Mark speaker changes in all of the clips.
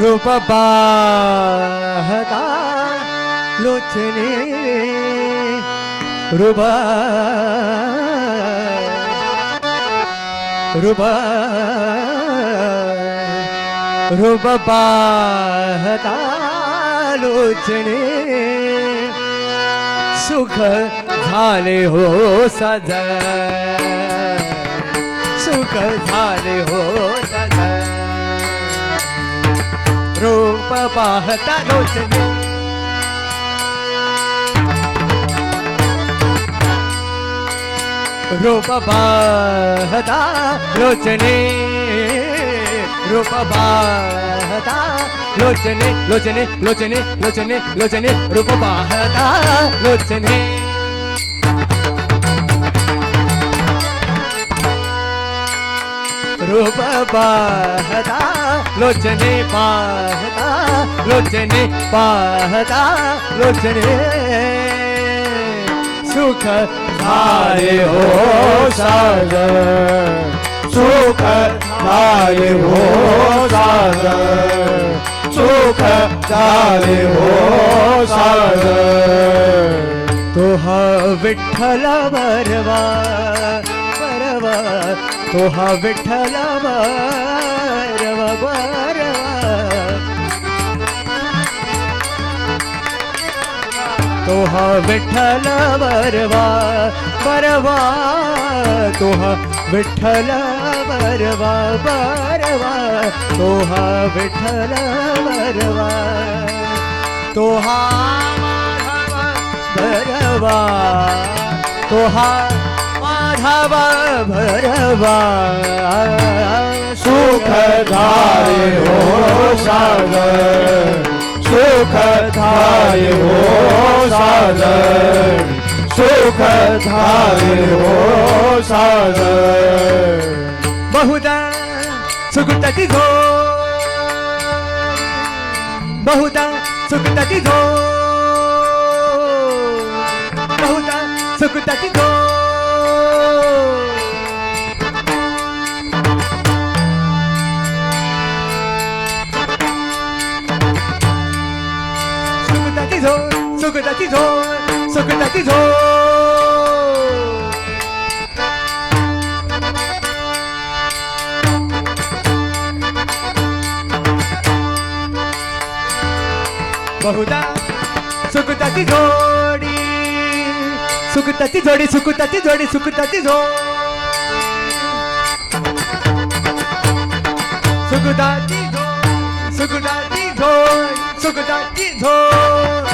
Speaker 1: રૂપ બાહતા લોચની રૂબા रूप रुब पाहतालोचणे सुख झाले हो साज सुख झाले हो साज। रूप पाहता लोचने रूप पाहता लोचने रूप पाहता लोचने लोचने लोचने लोचने लोचने रूप पाहता लोचने। रूप पाहता लोचने पाहता लोचने पाहता, लोचने। सुख
Speaker 2: झाले हो सागर। सुख झाले हो सागर। सुख झाले हो सागर।
Speaker 1: तो हा विठ्ठल बरवा बरवा तो विठ्ठल बरवा बरवा तोह विठल बरवा बरवा तोह विठल बरवा बरवा तोह विठल बरवा तोहा भरवा तोहा माधव भरवा
Speaker 2: सुख सुखधारी हो सागर। सुख झाले हो सागर। सुख झाले हो सागर।
Speaker 1: बहुदा सुगुटाची गो बहुदा सुगुटाची गो बहुदा सुगुटाची गो सुगुटाची झो बहुदा सुकुताची जोडी सुकुताची जोडी सुकुताची जोडी सुकुताची जो सुकुताची झो सुकुताची झोड सुकुताची झोड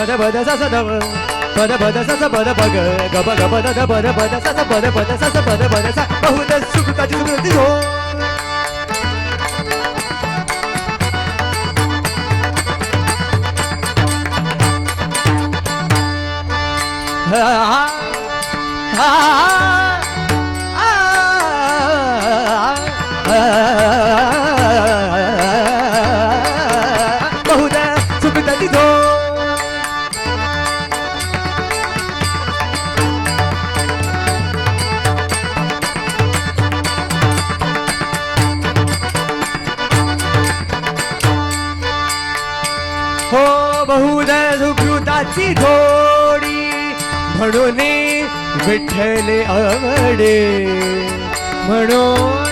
Speaker 1: पद पद सा सा दव पद पद सा पद पग ग ब ग पद पद सा पद पद सा पद पद सा बहुत सुखताची सुखताची हो 哎诶啊 विठ्ठले आवडे. म्हणून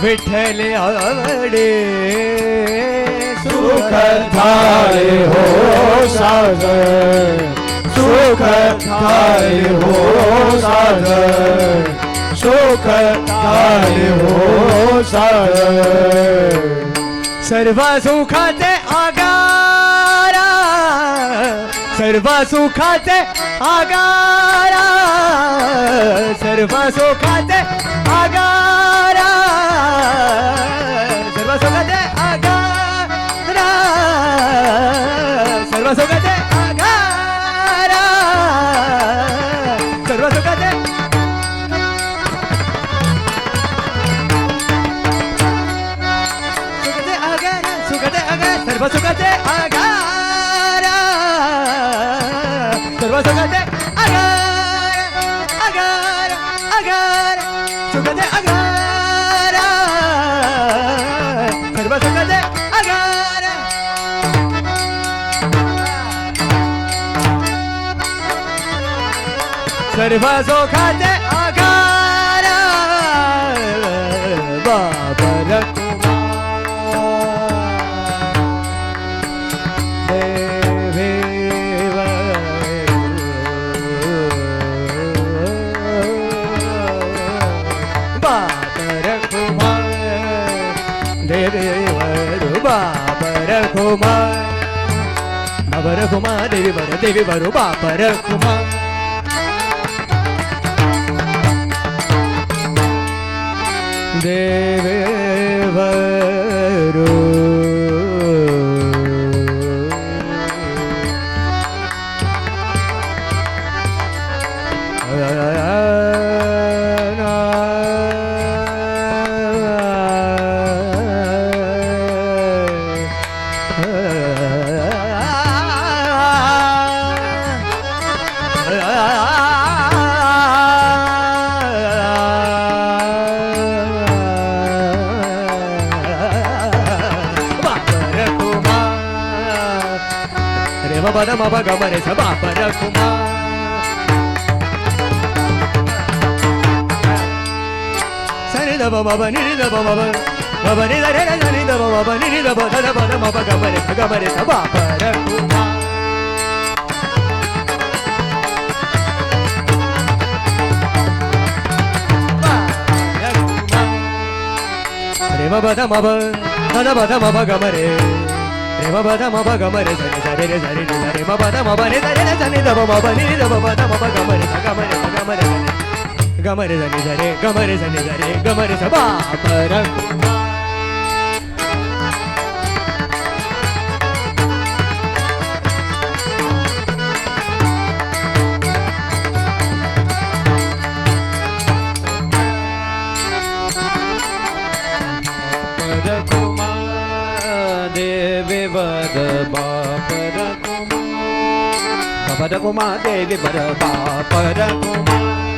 Speaker 1: विठ्ठले आवडे.
Speaker 2: सुख झाले हो सागर. सुख झाले हो सागर. सुख झाले हो सागर.
Speaker 1: सर्व सुखाचे आगार. सर्व सुखाचे आगारा. सर्व सुखाचे आगारा. सर्व सुखाचे आगारा. सर्व सुखाचे आगारा. सर्व सुखाचे सुखाचे आगारा. सुखाचे आगार. सर्व सुखाचे आगारा. सर्व सुखाचे आगार आगार सुखाचे सर्व सुखाचे आगार सर्व सुखाचे பரகுமா நவரகுமா தேவி வர தேவி வருமா? பரகுமா? தேவே रे बाबा दा बाबा ग मरे स बापर कुमार सनि द बाबा नि द बाबा बाबा नि द रे रे सनि द बाबा नि द बाबा द बाबा बाबा ग मरे स ग मरे स बापर कुमार रे बाबा दा बाबा दा बाबा
Speaker 3: పద మబ గమరి సరి సరి రి సరి రి Thank you. దేవి వర బాపర కుమార కుమార్ దేవి వర బాపర Kumar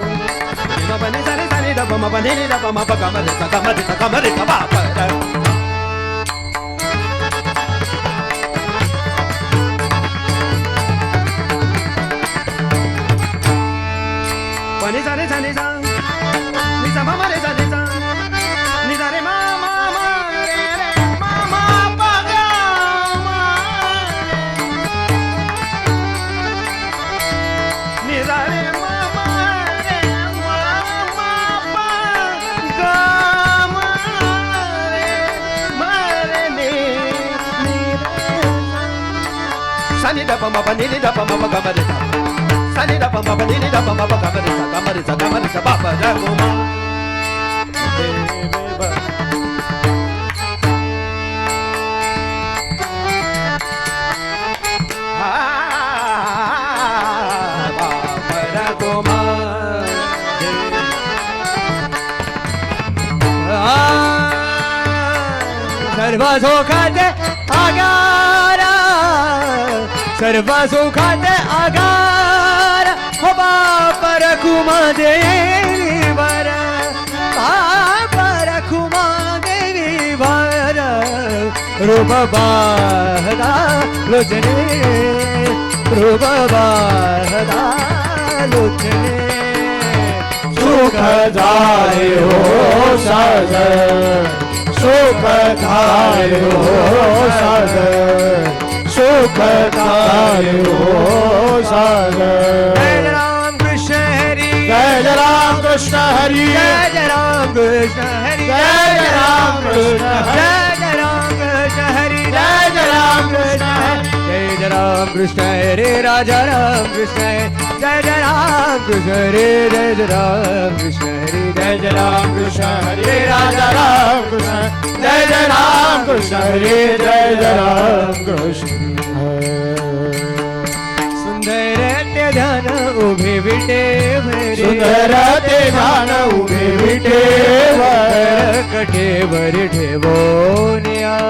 Speaker 3: ni ni ni ni da ba. Re ma ba ni sa ni sa ni ni da pa ma pa ga ma re sa ga ma re sa ga ma re sa ba pa da go ma. De me ba. Da go ma.
Speaker 1: सर्व सुखाचे आगार सर्व सुखाचे आगार हो बापर कुमा देवी वर बापर कुमा देवी वर रूप बाहदा लोचने रूप बाहदा लोचने।
Speaker 2: सुख जाय हो सागर सुख जाय हो सागर। सुख जाय हो सागर
Speaker 1: जय राम कृष्ण हरी
Speaker 2: जय जय राम कृष्ण हरि
Speaker 1: जय जय राम कृष्ण हरि
Speaker 2: जय जय राम कृष्ण हरि
Speaker 1: जय जय
Speaker 2: जय राम कृष्ण हरे
Speaker 1: राजा राम कृष्ण हरे जय जय राम कृष्ण हरे जय जय राम कृष्ण हरे
Speaker 2: जय जय राम कृष्ण हरे राजा राम कृष्ण जय जय राम कृष्ण हरे जय जय राम कृष्ण हरे
Speaker 1: सुंदर ते ध्यान उभे विटे
Speaker 2: सुंदर ते ध्यान उभे
Speaker 1: कठेवर ठेवो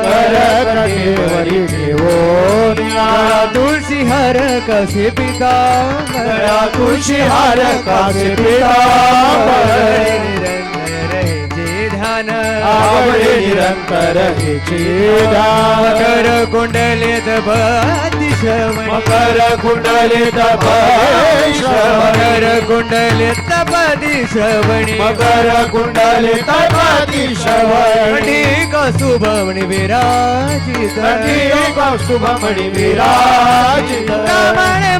Speaker 2: कर कटेवरी ठेवोनिया
Speaker 1: तुळसी हर कसे पिता.
Speaker 2: तुळशी हार कासे
Speaker 1: जे ध्यान
Speaker 2: आवडे निरंतर
Speaker 1: मकर कुंडलित बदिशवणी
Speaker 2: मकर कुंडलित
Speaker 1: मकर कुंडलित बदिशवणी
Speaker 2: मकर कुंडलित श्रवणी
Speaker 1: ठीक शुभमणी विराजित
Speaker 2: कौस्तुभमणि विराजित
Speaker 1: कामणे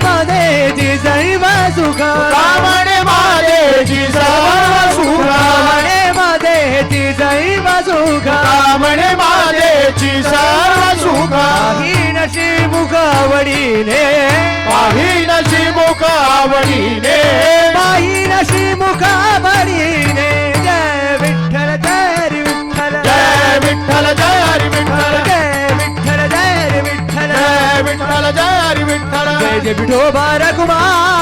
Speaker 1: जी दैव सुख
Speaker 2: कामणे मादेची सर्व सुख
Speaker 1: कामणे जी दैव सुख
Speaker 2: कामणे मादेची सर्व सुख.
Speaker 1: नशी मुखावडीने
Speaker 2: पाही नशी मुख आवडीने
Speaker 1: पाही नशी मुखावडीने जय विठ्ठल जय विठ्ठल.
Speaker 2: जय विठ्ठल जय विठ्ठल.
Speaker 1: जय विठ्ठल जय विठ्ठल.
Speaker 2: जय विठ्ठल जय विठ्ठल.
Speaker 1: जय जय रघुमा